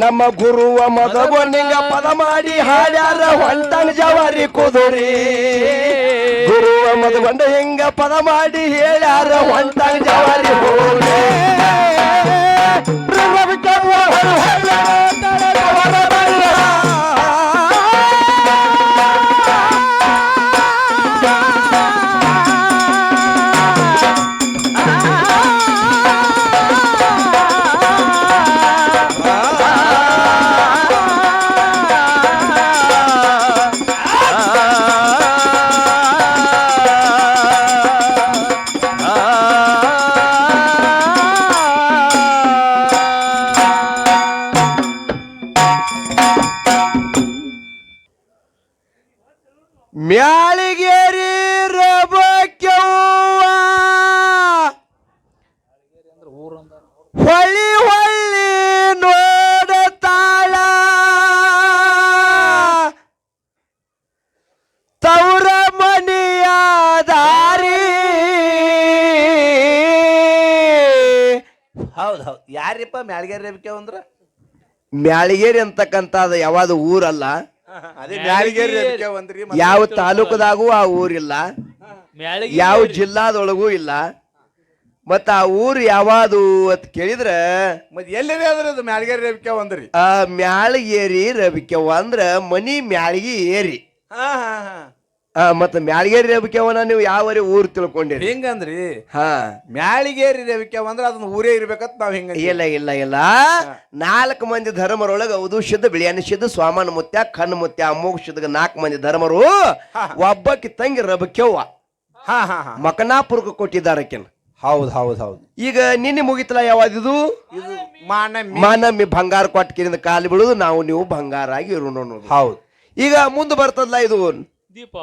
ನಮ್ಮ ಗುರುವ ಮದಗೊಂಡಿಂಗ ಪದ ಮಾಡಿ ಹಾಡ್ಯಾರ ಹೊಂಟಂಗ ಜವಾರಿ ಕುದುರಿ ಗುರುವ ಮದಗೊಂಡ ಹಿಂಗ ಪದ ಮಾಡಿ ಹೇಳ್ಯಾರ ಹೊಂಟಂಗ ಜವಾರಿ ಹೋರಿ ಮ್ಯಾಳ್ಗೇರಿ ರೇವಿಕೆ ಅಂದ್ರ? ಮ್ಯಾಳಿಗೇರಿ ಅಂತಕ್ಕಂಥದ್ದು ಯಾವ್ದು ಊರಲ್ಲ. ಅದೇ ಮ್ಯಾಳ್ಗೇರಿ ರೇಬಿಕೆ ಅಂದ್ರಿ ಯಾವ ತಾಲೂಕದಾಗೂ ಆ ಊರಿಲ್ಲ. ಯಾವ ಜಿಲ್ಲಾದೊಳಗೂ ಇಲ್ಲ. ಮತ್ತ ಆ ಊರು ಯಾವುದು ಅಂತ ಕೇಳಿದ್ರೆ ಮತ್ ಎಲ್ಲಿದೆ ಅದ್ರ ಅದು ಮ್ಯಾಳ್ಗೇರಿ ರೇಬಿಕೆ ಅಂದ್ರಿ ಆ ಮ್ಯಾಳಿಗೇರಿ ರವಿಕ್ಯಾವ ಅಂದ್ರ ಮನಿ ಮ್ಯಾಳಿಗೆ ಏರಿ ಹಾ ಹಾ ಹಾ. ಆ ಮತ್ತ ಮ್ಯಾಳಿಗೇರಿ ರಬಿಕೆವ್ವನ ನೀವು ಯಾವ ಊರು ತಿಳ್ಕೊಂಡಿರಿ? ಹಿಂಗಂದ್ರಿ? ಹಾ. ಮ್ಯಾಳಿಗೇರಿ ರೇಬಿಕೆ ಅಂದ್ರೆ ಅದನ್ನ ಊರೇ ಇರ್ಬೇಕಂತ ನಾವ್ ಹಿಂಗ ಇಲ್ಲ ಇಲ್ಲ ಇಲ್ಲ. ನಾಲ್ಕು ಮಂದಿ ಧರ್ಮರೊಳಗ ಉದುಷದ ಬಿಳಿಯನಿಷದ ಸ್ವಾಮನ ಮುತ್ಯ ಕಣ್ಣು ಮುತ್ಯ ಅಮೋಕ್ಷದ ನಾಲ್ಕು ಮಂದಿ ಧರ್ಮರು ಒಬ್ಬಕ್ಕೆ ತಂಗಿ ರಬಕ್ಯವ್ವ. ಹಾ ಹಾ ಹಾ. ಮಕನಾಪುರಕ್ಕೆ ಕೊಟ್ಟಿದ್ದಾರೆ ಆಕೆನ. ಹೌದ್ ಹೌದ್ ಹೌದ್. ಈಗ ನಿನ್ನೆ ಮುಗಿತಲ್ಲ ಯಾವ್ದಿದು? ಇದು ಮಾನಮ್ಮಿ ಬಂಗಾರ ಕೊಟ್ಟಿಗೆ ಕಾಲು ಬೀಳುದು ನಾವು ನೀವು ಬಂಗಾರ ಆಗಿ ಇರೋಣ ಹೌದ್. ಈಗ ಮುಂದೆ ಬರ್ತದಲ್ಲ ಇದು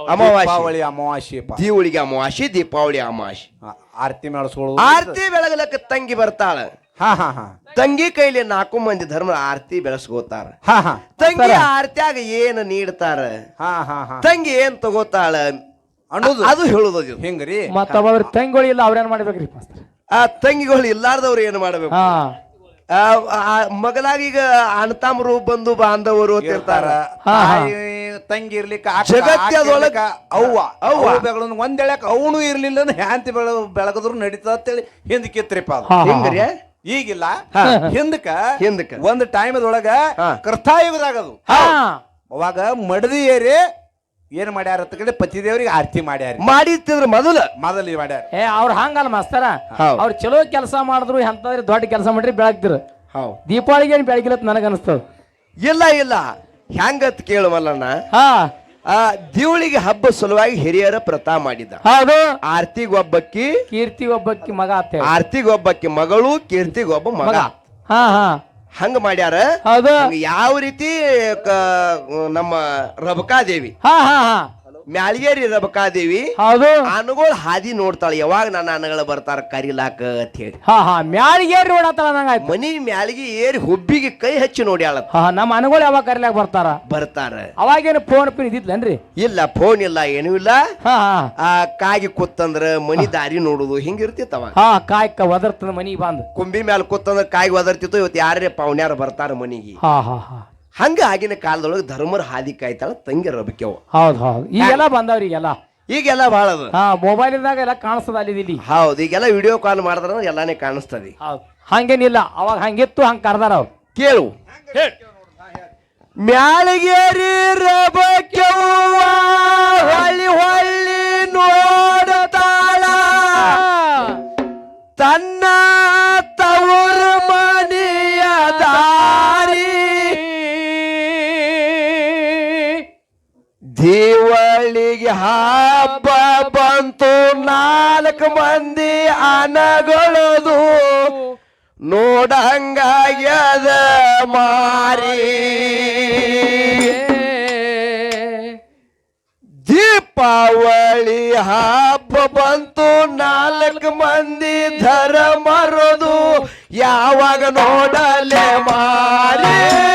ಅಮಾವಾಸ್ಯೆ. ದೀಪಾವಳಿ ಅಮಾವಾಸ್ಯೆ ಪ. ದೀವಳಿಗೆ ಅಮಾವಾಸ್ಯೆ ದೀಪಾವಳಿ ಅಮಾವಾಸ್ಯೆ. ಹಾ, ಆರತಿ ಮಾಡಿಸ್ಕೊಳ್ಳೋದು ಆರತಿ ಬೆಳಗಲಕ್ಕ ತಂಗಿ ಬರ್ತಾಳ. ಹಾ ಹಾ ಹಾ. ತಂಗಿ ಕೈಲಿ ನಾಲ್ಕು ಮಂದಿ ಧರ್ಮ ಆರತಿ ಬೆಳೆಸ್ಕೋತಾರ. ಹಾ ಹಾ. ತಂಗಿ ಆರತ್ಯಾಗ ಏನ್ ನೀಡ್ತಾರ? ಹಾ ಹಾ ಹಾ. ತಂಗಿ ಏನ್ ತಗೋತಾಳ? ಅನ್ನೋದು. ಅದು ಹೇಳುದು ಹೆಂಗ್ರಿ? ಹಿಂಗ್ರಿ ಮತ್ತ ಅವ್ರ ತಂಗಿಗಳು ಇಲ್ಲ ಅವ್ರೇನ್ ಮಾಡ್ಬೇಕ್ರಿ ಮಾಸ್ತರ್ ಆ ತಂಗಿಗಳು ಇಲ್ಲಾರ್ದವ್ರು ಏನ್ ಮಾಡ್ಬೇಕು? ಹಾ. ಮಗಲಾಗ ಈಗ ಅಣ್ಣತಮ್ಮರು ಬಂಧು ಬಾಂಧವರು ಅಂತ ಇರ್ತಾರ. ಹಾ, ಹಾ. ತಾಯಿ ತಂಗಿ ಇರ್ಲಿಕ್ಕ ಜಗತ್ತದೊಳಗ ಅವ್ವ. ಅವ್ವ. ಬೆಗಳನ್ ಒಂದ್ ಅವನು ಇರ್ಲಿಲ್ಲ ಹ್ಯಾಂತಿ ಬೆಳ ಬೆಳಗದ್ರು ನಡೀತದ ಅಂತೇಳಿ ಹಿಂದಕ್ಕಿತ್ರಿಪ್ಪ ಹಿಂಗ್ರಿ? ಈಗಿಲ್ಲ. ಹಿಂದಕ್ಕ ಹಿಂದಕ್ಕ. ಒಂದ್ ಟೈಮದೊಳಗ ಕರ್ತಾಯುಗದಾಗದು ಅವಾಗ ಮಡದಿ ಏರಿ ಏನ್ ಮಾಡ್ಯಾರ ಅಂತ ಕಡೆ ಪತಿದೇವ್ರಿಗೆ ಆರತಿ ಮಾಡ್ಯಾರ ಮಾಡಿತ್ತಿದ್ರು ಮೊದಲು. ಮೊದಲು ಮಾಡ್ಯಾರ ಏ ಅವ್ರ ಹಂಗಲ್ಲ ಮಾಸ್ತರ. ಹೌದ್. ಅವ್ರು ಚಲೋ ಕೆಲಸ ಮಾಡಿದ್ರು ಎಂತಂದ್ರೆ ದೊಡ್ಡ ಕೆಲಸ ಮಾಡ್ರಿ ಬೆಳಗ್ತಿರ. ಹೌ ದೀಪಾವಳಿಗೆ ಏನ್ ಬೆಳಗಿಲ್ಲ ನನಗ ಅನಿಸ್ತದ? ಇಲ್ಲ ಇಲ್ಲ. ಹೆಂಗತ್ ಕೇಳುವಲ್ಲಣ್ಣ ಹಾ. ಆ ದಿವಳಿಗೆ ಹಬ್ಬ ಸಲುವಾಗಿ ಹಿರಿಯರ ಪ್ರತಾ ಮಾಡಿದ. ಹೌದು. ಆರ್ತಿಗೊಬ್ಬಕ್ಕಿ ಕೀರ್ತಿ ಒಬ್ಬಕ್ಕಿ ಮಗ ಅಂತ ಆರ್ತಿಗೊಬ್ಬಕ್ಕಿ ಮಗಳು ಕೀರ್ತಿಗೊಬ್ಬ ಮಗ. ಮಗ. ಹಾ ಹಾ. ಹಂಗ ಮಾಡ್ಯಾರ? ಹೌದು. ಯಾವ ರೀತಿ ಕ- ನಮ್ಮ ರಬಕಾದೇವಿ ಹಾ ಹಾ ಹಾ. ಮ್ಯಾಳಿಗೇರಿ ರಬಕಾದೇವಿ ಹೌದು. ಅನುಗೋಳ ಹಾದಿ ನೋಡ್ತಾಳ ಯಾವಾಗ ನನ್ನ ಅನಗಳ ಬರ್ತಾರ ಕರಿಲಾಕ ಅಂತ ಹೇಳಿ. ಹಾ ಹಾ ಮ್ಯಾಳಿಗೇರಿ ನೋಡತ್ತಲ್ಲ ನಂಗಾಯ್ತು ಮನಿ ಮ್ಯಾಳಿಗೆ ಏರಿ ಹುಬ್ಬಿಗೆ ಕೈ ಹಚ್ಚಿ ನೋಡ್ಯಾಳ ಹಾ ನಮ್ಮ ಅನುಗಳು ಯಾವಾಗ ಕರಿಲಾಕ ಬರ್ತಾರ? ಬರ್ತಾರ. ಅವಾಗೇನು ಫೋನ್ ಪಿನ್ ಇದ್ದಿದ್ಲೇನ್ರಿ? ಇಲ್ಲ ಫೋನ್ ಇಲ್ಲ ಏನೂ ಇಲ್ಲ. ಹಾ ಹಾ. ಆ ಕಾಗಿ ಕೂತಂದ್ರ ಮನಿ ದಾರಿ ನೋಡುದು ಹಿಂಗಿರ್ತಿತ್ತವ ಅವಾಗ. ಹಾ ಕಾಯ್ಕ ಒದರ್ತದ ಮನಿಗೆ ಬಂದು. ಕುಂಬಿ ಮ್ಯಾಲ ಕೂತಂದ್ರ ಕಾಯಿ ಒದರ್ತಿತ್ತು ಇವತ್ತು ಯಾರೇ ಪೌನ್ಯಾರ ಬರ್ತಾರ ಮನಿಗೆ. ಹಾ ಹಾ ಹಾ. ಹಂಗ ಆಗಿನ ಕಾಲದೊಳಗೆ ಧರ್ಮರ ಹಾದಿ ಕಾಯ್ತಾಳ ತಂಗಿ ರಬಿಕೆವು ಹೌದು ಹೌದು. ಈಗೆಲ್ಲ ಬಂದವ್ರಿ ಈಗೆಲ್ಲ. ಈಗೆಲ್ಲ ಭಾಳ ಅದು. ಹಾ ಮೊಬೈಲ್ದಾಗ ಎಲ್ಲ ಕಾಣಿಸ್ತದ ಅಲ್ಲಿ ಇಲ್ಲಿ. ಹೌದು ಈಗೆಲ್ಲ ವಿಡಿಯೋ ಕಾಲ್ ಮಾಡಿದ್ರ ಎಲ್ಲಾನೇ ಕಾಣಿಸ್ತದೆ. ಹೌದು. ಹಂಗೇನಿಲ್ಲ ಅವಾಗ ಹಂಗಿತ್ತು ಹಂಗ ಕರ್ದಾರ ಅವ್ರು. ಕೇಳು. ಮ್ಯಾಳಿಗೇರಿ ರಬಕ್ಯವ್ವ ಹೊಳಿ ದೇವಳಿಗೆ ಹಬ್ಬ ಬಂತು. ನಾಲ್ಕು ಮಂದಿ ಅನಗಳದು. ನೋಡಂಗಾಗ್ಯದ ಮಾರಿ. ದೀಪಾವಳಿ ಹಬ್ಬ ಬಂತು. ನಾಲ್ಕು ಮಂದಿ ಧರ ಮರದು. ಯಾವಾಗ ನೋಡಲೆ ಮಾರಿ.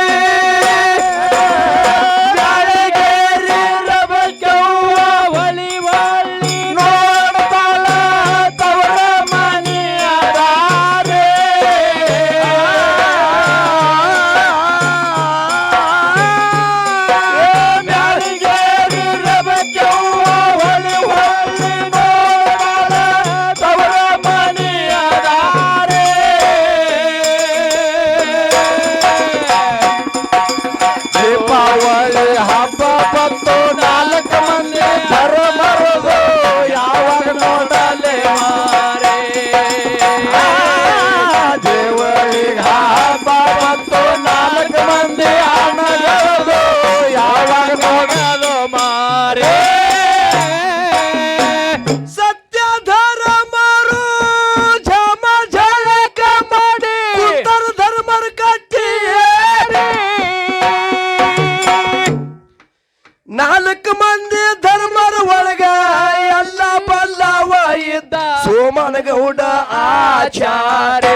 ಆಚಾರ್ಯ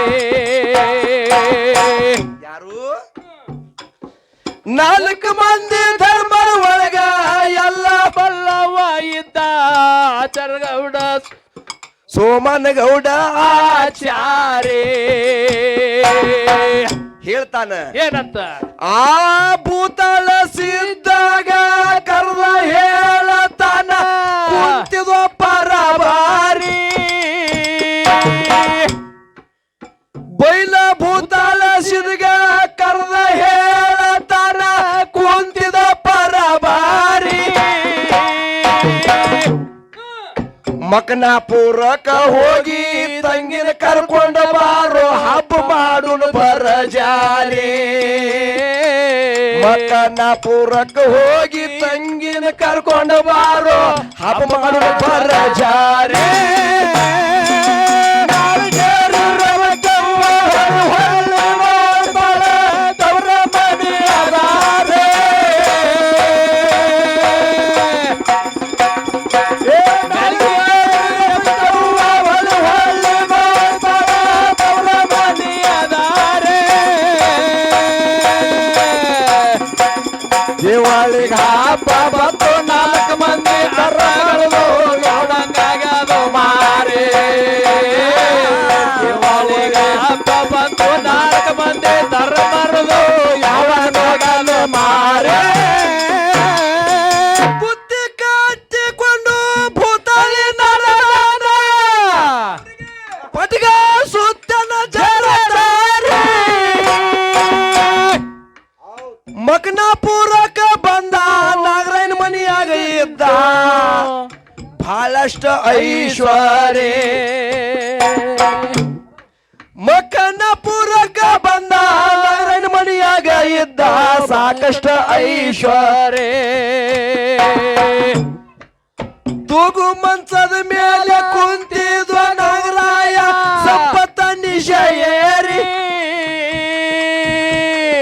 ಯಾರು? ನಾಲ್ಕು ಮಂದಿ ಧರ್ಮರ ಒಳಗ ಎಲ್ಲ ಬಲ್ಲವ ಇದ್ದ ಆಚಾರಗೌಡ. ಸೋಮನಗೌಡ ಚಾರೆ ಹೇಳ್ತಾನ. ಏನಂತ? ಆ ಭೂತಾಳ ಸಿದ್ದಾಗ ಕರ್ದ ಹೇಳತಾನ. ಕುಂತಿದೋ ಪರಬಾರಿ. ಭೂತಾಳ ಸಿದ್ಗ ಕರ್ದ ಹೇಳತಾನ ಕುಂತಿದ ಪರಬಾರಿ. ಮಕನಾಪುರಕ ಹೋಗಿ ತಂಗಿನ ಕರ್ಕೊಂಡ ಬಾರೋ ಹಬ್ಬ ಮಾಡುನು ಬರ ಮಕನಾಪುರಕ ಹೋಗಿ ತಂಗಿನ ಕರ್ಕೊಂಡ ಬಾರೋ ಹಬ್ಬ ಬರ ದಿವಾಳಿಗ ಇದ್ದ ಸಾಕಷ್ಟು ಐಶ್ವರೇ ತೂಗು ಮಂಚದ ಮೇಲೆ ಕುಂತಿದ್ವ ನಗರಾಯ ಸಂಪತ್ತ ನಿಶಯೇರಿ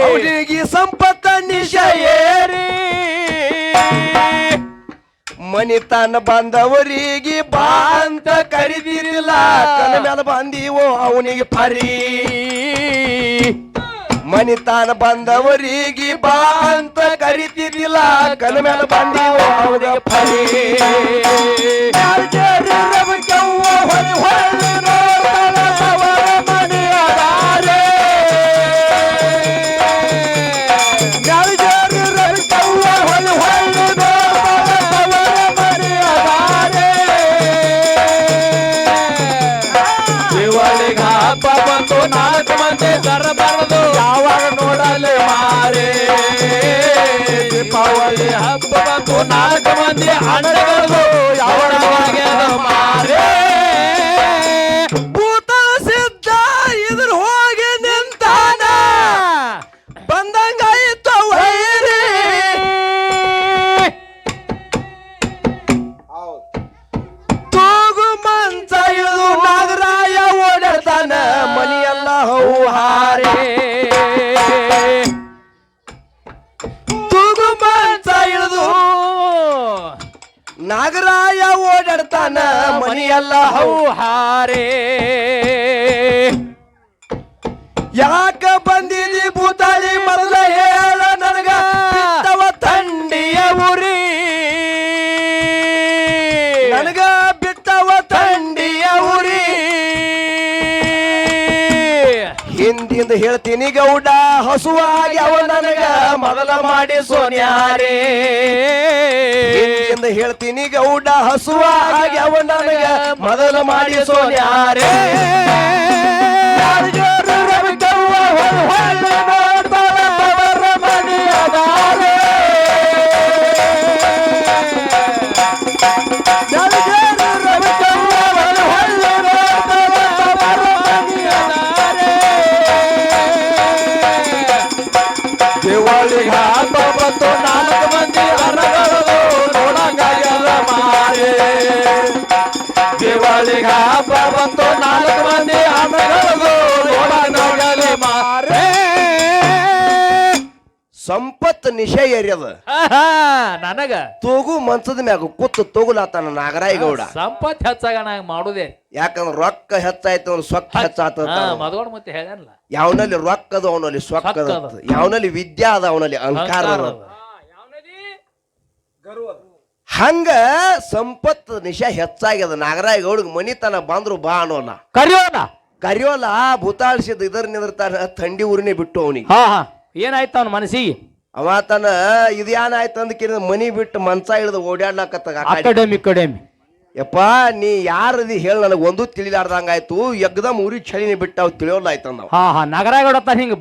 ಅವನಿಗೆ ಸಂಪತ್ತ ನಿಶಯೇರಿ ಮನಿತನ ಬಂದವರಿಗೆ ಬಾ ಅಂತ ಕರಿದಿರಲಿಲ್ಲ. ಕನ ಮೇಲೆ ಬಂದೀವೋ ಅವನಿಗೆ ಪರಿ. ಮನಿತಾನ ಬಂದವರಿಗೆ ಬಾ ಅಂತ ಕರಿತಿದ್ದಿಲ್ಲ. ಕನ ಮೇಲೆ ಬಂದೀವೋ ಹಿಂದಿಂದ ಹೇಳ್ತೀನಿ, ಗೌಡ, ಹಸುವಾಗಿ ಅವ ನನಗ ಮೊದಲ ಮಾಡಿ ಸೋನ್ಯಾರೇ. ಹಿಂದಿಂದ ಹೇಳ್ತೀನಿ, ಗೌಡ, ಹಸುವಾಗಿ ಅವ ನನಗ ಮೊದಲ ಮಾಡಿ ಸೋನ್ಯಾರೇ. ಬಂತು ನಾಲ್ಕು ಮಂದಿ ಹಣ್ಣುಗಳು ನೋಡಂಗಾಗ್ಯದ ಮಾರೆ ಸಂಪತ್ ನಿಶೆ ಏರ್ಯದ ಆಹಾ, ನನಗ ತೂಗು ಮಂಚದ ಮ್ಯಾಗ ಕೂತು ತೋಗುಲಾತಾನ ನಾಗರಾಯಗೌಡ ಸಂಪತ್ ಹೆಚ್ಚಾಗ ನಾ ಮಾಡುದೇ ಯಾಕಂದ್ರ ರೊಕ್ಕ ಹೆಚ್ಚಾಯ್ತು ಅಂದ್ರೆ ಸೊಕ್ಕ ಹೆಚ್ಚಾತ ಮದ್ವಾಡ್ ಮತ್ತೆ ಹೇಳ್ಯಾನಲ್ಲ ಯಾವನಲ್ಲಿ ರೊಕ್ಕ ಅದ ಅವನಲ್ಲಿ ಸೊಕ್ಕ ಅದ ಸೊಕ್ಕ ಅದ. ಯಾವನಲ್ಲಿ ವಿದ್ಯಾ ಅದ ಅವನಲ್ಲಿ ಅಹಂಕಾರ ಅದ ಅಹಂಕಾರ ಹಂಗ ಸಂಪತ್ ನಿಶ ಹೆಚ್ಚಾಗ್ಯದ. ನಾಗರಾಯಗೌಡಗ್ ಮನಿತನ ಬಂದ್ರು ಬಾ ಅನ್ನೋಲ್ಲ ಕರಿಯೋಣ ಕರಿಯೋಲ್ಲ ಭೂತಾಳಿಸಿದ ಇದರ್ ನಿಂದಿರ್ತಾನ ಥಂಡಿ ಊರಿನೇ ಬಿಟ್ಟು ಅವನಿಗೆ. ಹಾ ಹಾ. ಏನಾಯ್ತು ಅವನ ಮನಸ್ಸಿಗೆ? ಅವ ತನ ಇದ್ಯಾನ ಆಯ್ತು ಮನಿ ಬಿಟ್ಟು ಮನ್ಸ ಇಳಿದು ಓಡಾಡ್ಲಕತ್ತ ಅಕಾಡೆಮಿ ಕಡೆಮಿ ಯಪ್ಪ ನೀ ಯಾರದಿ ಹೇಳ ನನಗೆ ಒಂದು ತಿಳಿಲಾರ್ದಂಗ ಆಯ್ತು ಎಗ್ದಮ್ ಊರಿ ಚಳಿನಿ ಬಿಟ್ಟು ಅವ್ ತಿಳಿಯೋಲ್ಲ ಆಯ್ತು ನಾವು ಹಾ ಹಾ ನಗರಾಗೌಡ ತಾನ ಹಿಂಗ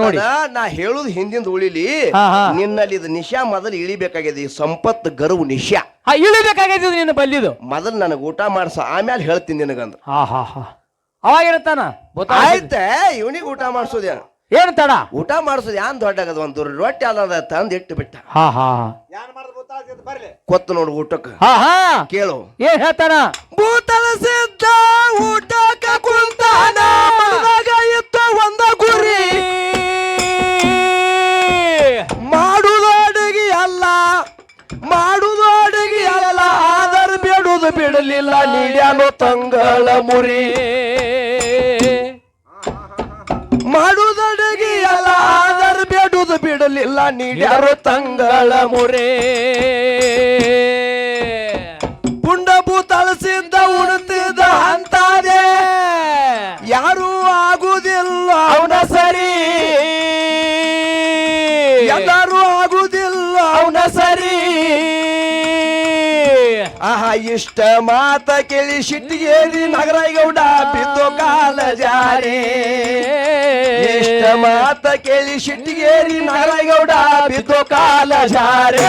ನೋಡಿ. ನಾ ಹೇಳುದು ಹಿಂದಿಂದ ಉಳಿಲಿ. ಹಾ, ಹಾ. ನಿನ್ನಲ್ಲಿ ಇದು ನಿಶಾ ಮೊದಲು ಇಳಿಬೇಕಾಗಿದೆ ಈ ಸಂಪತ್ ಗರ್ವ್ ನಿಶಾ. ಹಾ ಇಳಿಬೇಕಾಗೈತಿ ನಿನ್ನ ಬಲ್ಲಿದು. ಮೊದಲು ನನಗೆ ಊಟ ಮಾಡ್ಸ ಆಮೇಲೆ ಹೇಳ್ತೀನಿ ನಿನಗಂದ್ರ ಹಾ ಹಾ ಹಾ. ಅವಾಗ ಏನಂತಾನ? ಆಯ್ತ ಇವನಿಗೆ ಊಟ ಮಾಡ್ಸೋದ್ಯಾ? ಏನ್ ತಡ? ಊಟ ಮಾಡಿಸೋದು ಯಾನ್ ದೊಡ್ಡಾಗದ? ಒಂದು ರೊಟ್ಟಿ ಅಲ್ಲದ ತಂದ ಇಟ್ಟು ಬಿಟ್ಟ. ಹಾ ಹಾ ಕೊತ್ತು ನೋಡು ಊಟಕ್ಕೆ. ಹಾ ಹಾ. ಕೇಳು. ಏನ್ ಹೇಳ್ತಾನ? ಭೂತಲ ಸಿದ್ಧ ಊಟಕ್ಕ ಕುಂತಾನ. ಮನದಾಗ ಇತ್ತು ಒಂದ ಗುರಿ. ಮಾಡುದು ಅಡುಗೆ ಅಲ್ಲ. ಮಾಡುದು ಅಡುಗೆ ಅಲ್ಲ. ಆದರೂ ಬಿಡುದು ಬಿಡಲಿಲ್ಲ. ನೀಡ್ಯಾನು ತಂಗಳ ಮುರಿ. ಮಾಡುದು ಬಿಡಲಿಲ್ಲ ನೀಡ್ಯಾರು ತಂಗಳ ಮೊರೆ. ಪುಂಡ ಭೂ ತಳಸಿದ್ದ ಉಣುತ್ತಿದ್ದ ಅಂತಾದೆ ಯಾರು ಆಗುದಿಲ್ಲ. ಅವನ ಸರಿ. ಎಲ್ಲರೂ ಆಗುದಿಲ್ಲ. ಅವನ ಸರಿ. ಆಹಾ ಇಷ್ಟ ಮಾತ ಕೇಳಿ ಸಿಟ್ಟಿಗೇರಿ ನಗರಗೌಡ ಬಿದ್ದು ಕಾಲ ಜಾರಿ. ಇಷ್ಟ ಮಾತ ಕೇಳಿ ಸಿಟ್ಟಿಗೇರಿ ನಗರಗೌಡ ಬಿದ್ದು ಕಾಲ ಜಾರಿ.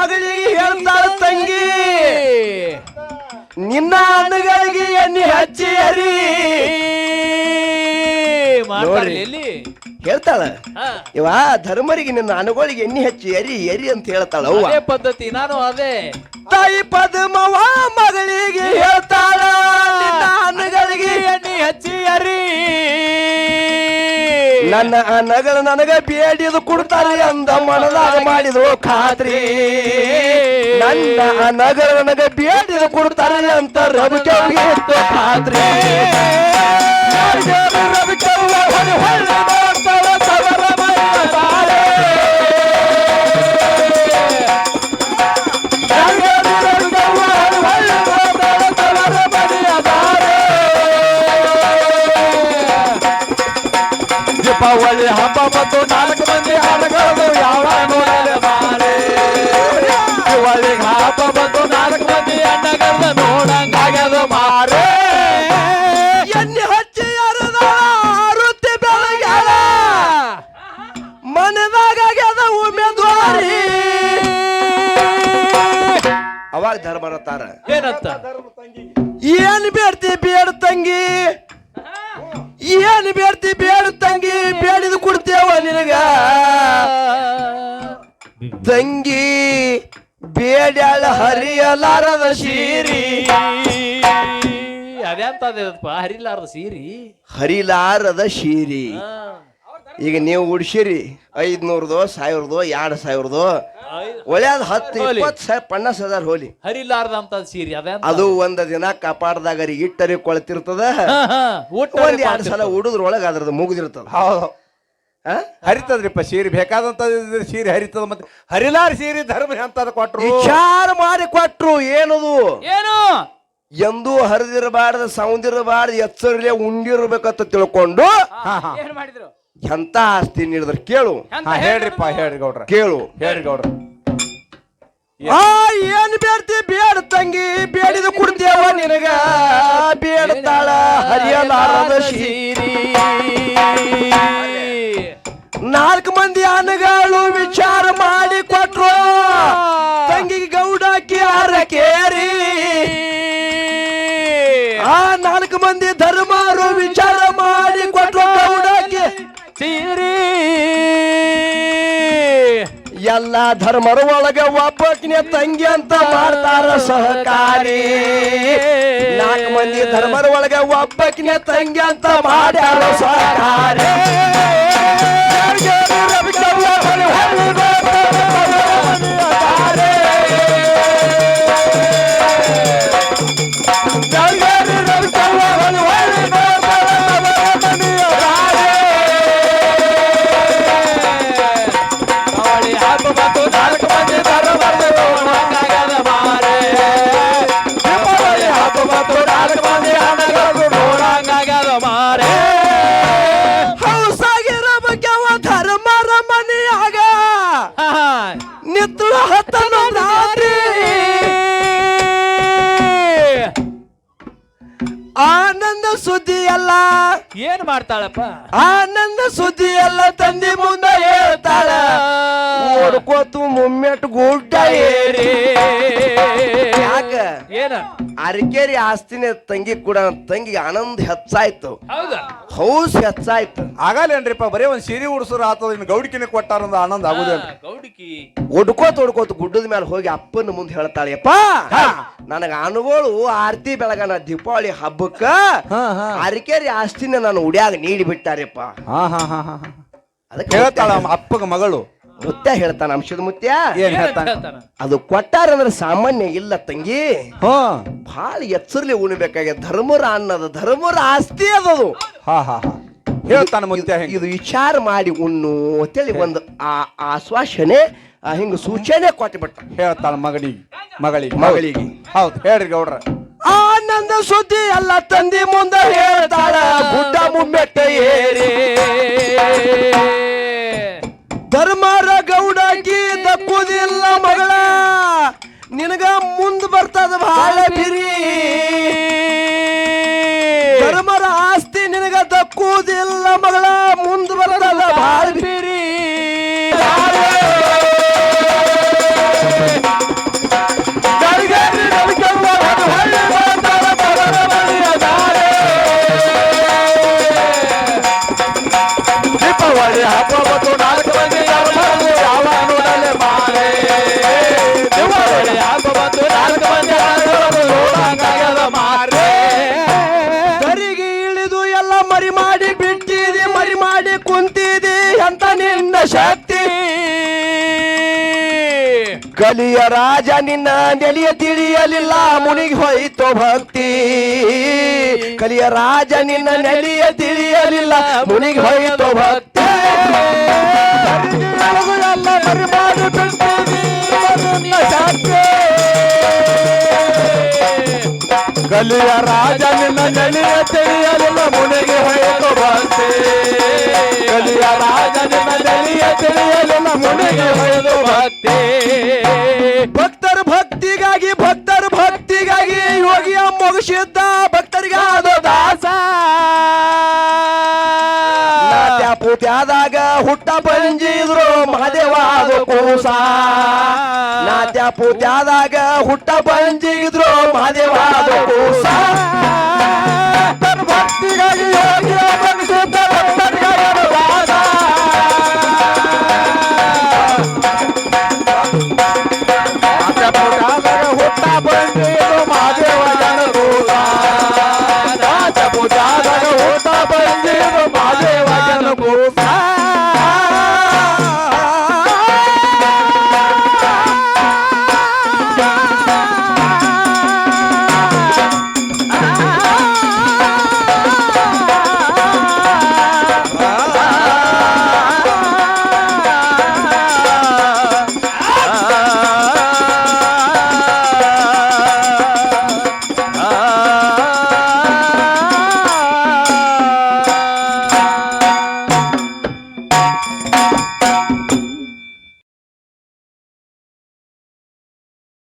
ಮಗಳಿಗೆ ಹೇಳ್ತಾಳ ತಂಗಿ. ನಿನ್ನ ಹಣ್ಣುಗಳಿಗೆ ಎಣ್ಣೆ ಹಚ್ಚಿ ಹರಿ. ಮಾಡ್ತಾರೆ ಎಲ್ಲಿ ಹೇಳ್ತಾಳ. ಇವ ಧರ್ಮರಿಗೆ ನಿನ್ನ ಅನುಗಳಿಗೆ ಎಣ್ಣೆ ಹಚ್ಚಿ ಎರಿ ಎರಿ ಅಂತ ಹೇಳ್ತಾಳ ಅವ್ವ ಅದೇ ಪದ್ಧತಿ ನಾನು ಅದೇ ತಾಯಿ ಪದ್ಮವ ಮಗಳಿಗೆ ಹೇಳ್ತಾಳ ಅನುಗಳಿಗೆ ಎಣ್ಣೆ ಹಚ್ಚಿ ಅರಿ ನನ್ನ ಅನಗಳ ನನಗ ಬೇಡಿದು ಕೊಡ್ತಾರೆ ಅಂದ ಮನದಾಗ ಮಾಡಿದ್ರು ಖಾತ್ರಿ ನನ್ನ ಅನಗಳ ನನಗ ಬೇಡಿದು ಕೊಡ್ತಾರೆ ಅಂತ ಇತ್ತು ಖಾತ್ರಿ ರವಿಕೆವ್ವ ಹೊಳೆ ಹೊಳೆ ಏನ್ ಬೇಡ್ತಿ ಬೇಡ ತಂಗಿ? ಏನ್ ಬೇಡ್ತಿ ಬೇಡ ತಂಗಿ? ಬೇಡಿದ ಕೊಡ್ತೇವ ನಿನಗ? ತಂಗಿ ಬೇಡ್ಯಾಳ ಹರಿಯಲಾರದ ಸೀರಿ. ಅದೇ ಅಂತ ಹರಿಲಾರದ ಸೀರಿ. ಹರಿಲಾರದ ಶೀರಿ ಈಗ ನೀವು ಉಡ್ಸಿರಿ ಐದ್ನೂರ್ದು ಸಾವಿರದೋ ಎರಡು ಸಾವಿರದೋ. ಒಳ್ಳೆಯದು ಹತ್ತು. ಇಪ್ಪತ್ತು ಸಾವಿರ ಪನ್ನಾಸ್ ಹಜಾರ್ ಹೋಲಿ. ಹರಿಲಾರ್ದಂತ ಸೀರೆ ಅದ ಅದು ಒಂದ ದಿನ ಕಪಾಟದಾಗ ಇಟ್ಟರಿ ಕೊಳತಿರ್ತದ. ಊಟ ಒಂದ್ ಎರಡು ಸಲ ಉಡುದ್ರೊಳಗ ಅದ್ರದ್ದು ಮುಗಿದಿರ್ತದ. ಹೌದು. ಹರಿತದ್ರಿಪ್ಪ ಸೀರೆ ಬೇಕಾದಂತ ಸೀರೆ ಹರಿತದ ಮತ್ತೆ ಹರಿಲಾರ ಸೀರೆ ಧರ್ಮ ಅಂತ ಕೊಟ್ರು? ವಿಚಾರ ಮಾಡಿ ಕೊಟ್ರು ಏನದು? ಏನು? ಎಂದೂ ಹರಿದಿರಬಾರ್ದು ಸೌಂದಿರಬಾರ್ದು ಎಚ್ಚರಲೆ ಉಂಡಿರ್ಬೇಕಂತ ತಿಳ್ಕೊಂಡು. ಏನ್ ಮಾಡಿದ್ರು? ಎಂತ ಆಸ್ತಿ ನೀಡಿದ್ರ ಕೇಳು. ಹಾ, ಹೇಳ್ರಿಪ್ಪ ಹೇಳ್ರಿ ಗೌಡ್ರ ಕೇಳು. ಹೇಳ್ರಿ ಗೌಡ್ರ. ಆ ಏನ್ ಬೇಡ್ತಿ? ಬೇಡ ತಂಗಿ ಬೇಡಿದ ಕೊಡ್ತೇವ ನಿನಗ. ಬೇಡ್ತಾಳ ಹರಿಯಲಾರದ ಸೀರಿ. ನಾಲ್ಕು ಮಂದಿ ಅನಗಳು ವಿಚಾರ ಮಾಡಿ ಕೊಟ್ರು. ತಂಗಿಗೆ ಗೌಡಾಕಿ ಕೇರಿ. ಆ ನಾಲ್ಕು ಮಂದಿ ಧರ್ಮಾರು ವಿಚಾರ ಎಲ್ಲ ಧರ್ಮರ ಒಳಗ ಒಬ್ಬಕಿನ ತಂಗಿ ಅಂತ ಮಾಡ್ತಾರ ಸಹಕಾರಿ ನಾಲ್ಕು ಮಂದಿ ಧರ್ಮರ ಒಳಗ ಒಬ್ಬಕಿನ ತಂಗಿ ಅಂತ ಮಾಡ್ಯಾರ ಸಹಕಾರಿ ಏನ್ ಮಾಡ್ತಾಳಪ್ಪ? ಆನಂದ ಸುದ್ದಿ ಎಲ್ಲ ತಂದಿ ಮುಂದ ಹೇಳ್ತಾಳ. ಓಡ್ಕೋತು ಮುಮ್ಮೆಟ್ ಗುಡ್ಡ ಏರಿ. ಯಾಕ? ಏನ? ಅರಿಕೇರಿ ಆಸ್ತಿನ ತಂಗಿ ಕೂಡ ತಂಗಿಗೆ ಆನಂದ ಹೆಚ್ಚಾಯ್ತು. ಹೌದಾ? ಹೌಸ್ ಹೆಚ್ಚಾಯ್ತು. ಆಗಲ್ಲೇನ್ರಿಪ್ಪ ಬರೀ ಒಂದ್ ಸೀರೆ ಉಡ್ಸೋರ್ ಆತದ ಇನ್ನು ಗೌಡಿಕಿನ ಕೊಟ್ಟಾರ ಆನಂದ ಆಗುದೇನ್ರಿ ಗೌಡಿಕಿ. ಒಡ್ಕೋತ ಒಡ್ಕೋತ ಗುಡ್ಡದ ಮೇಲೆ ಹೋಗಿ ಅಪ್ಪನ ಮುಂದೆ ಹೇಳ್ತಾಳೆಯಪ್ಪ. ನನಗ ಅನುಗಳು ಆರತಿ ಬೆಳಗನ ದೀಪಾವಳಿ ಹಬ್ಬಕ್ಕ ಹಾ, ಹಾ. ಅರಿಕೇರಿ ಆಸ್ತಿನ ನಾನು ಉಡ್ಯಾಗ ನೀಡಿ ಬಿಟ್ಟಾರಪ್ಪ. ಹಾ ಹಾ ಹಾ ಹಾ ಅದಕ್ಕೆ ಹೇಳ್ತಾಳ ಅಪ್ಪಗ ಮಗಳು. ಮುತ್ಯ ಹೇಳ್ತಾನ ಅಂಶದ ಮುತ್ಯ ಏನ್ ಕೊಟ್ಟಾರ ಹೇಳ್ತಾನ. ಅದು ಕೊಟ್ಟಾರಂದ್ರೆ ಸಾಮಾನ್ಯ ಇಲ್ಲ ತಂಗಿ. ಹಾ. ಬಹಳ ಎಚ್ಚರ್ಲಿ ಉಣ್ಬೇಕಾಗ್ಯದ. ಧರ್ಮರ ಅನ್ನದ ಧರ್ಮರ ಆಸ್ತಿ ಅದದು. ಹಾ ಹಾ ಹಾ. ಹೇಳ್ತಾನ ಮುಂದೆ ಹೆಂಗ? ಇದು ವಿಚಾರ ಮಾಡಿ ಉಣ್ಣು ಅಂತೇಳಿ ಒಂದು ಆ ಆಶ್ವಾಸನೆ ಆ ಹಿಂಗ ಸೂಚನೆ ಕೊಟ್ಟಿಬಿಟ್ಟ ಹೇಳ್ತಾನೆ ಮಗನಿಗೆ ಮಗಳಿಗೆ. ಮಗಳಿಗೆ. ಹೌದು ಹೇಳ್ರಿ ಗೌಡ್ರ. ಆನಂದ ಸುದ್ದಿ ಎಲ್ಲ ತಂದಿ ಮುಂದೆ ಹೇಳ್ತಾಳ ಗುಡ್ಡ ಮುಮ್ಮೆಟ್ಟ ಏರಿ. ಧರ್ಮರ ಗೌಡಾಕಿ ಕುದಿಲ್ಲ ಮಗಳ. ನಿನಗ ಮುಂದ್ ಬರ್ತದ ಬಹಳ ಬಿರಿ. ದಕ್ಕುದಿಲ್ಲ ಮಗಳ ಶಕ್ತಿ. ಕಲಿಯ ರಾಜ ನಿನ್ನ ನೆಲೆಯ ತಿಳಿಯಲಿಲ್ಲ, ಮುನಿಗೆ ಹೋಯಿತು ಭಕ್ತಿ. ಕಲಿಯ ರಾಜ ನಿನ್ನ ನೆಲೆಯ ತಿಳಿಯಲಿಲ್ಲ, ಮುನಿಗೆ ಹೋಯಿತು ಭಕ್ತಿ. ಎಲ್ಲ ಮರಿ ಮಾಡಿ ಬಿಟ್ಟಿದಿ ನಿನ್ನ ಶಕ್ತಿ ಕಲಿಯ ರಾಜ ನಿನ್ನ ನೆಲೆಯ ತಿಳಿಯಲಿಲ್ಲ, ಮುನಿಗೆ ಹೊಯ್ತು ಭಕ್ತಿ. ಕಲಿಯ ರಾಜನ ನಿನ್ನ ತಿಳಿಯಲು ನಮ್ಮನೆಗೆ ಮುನಿಗೆ ಹೊಯ್ತು ಭಕ್ತಿ ಭಕ್ತರ ಭಕ್ತಿಗಾಗಿ ಭಕ್ತರ ಭಕ್ತಿಗಾಗಿ ಯೋಗಿಯ ಮುಗಿಸಿದ್ದ ಭಕ್ತರಿಗಾದ ದಾಸ. ಪೂತ್ಯಾದಾಗ ಹುಟ್ಟ ಪಂಜಿದ್ರು ಮಹದೇವಾದ ಕೂಸ. ನಾತ್ಯ ಪೂತ್ಯಾದಾಗ ಹುಟ್ಟ ಬಂಜಿದ್ರು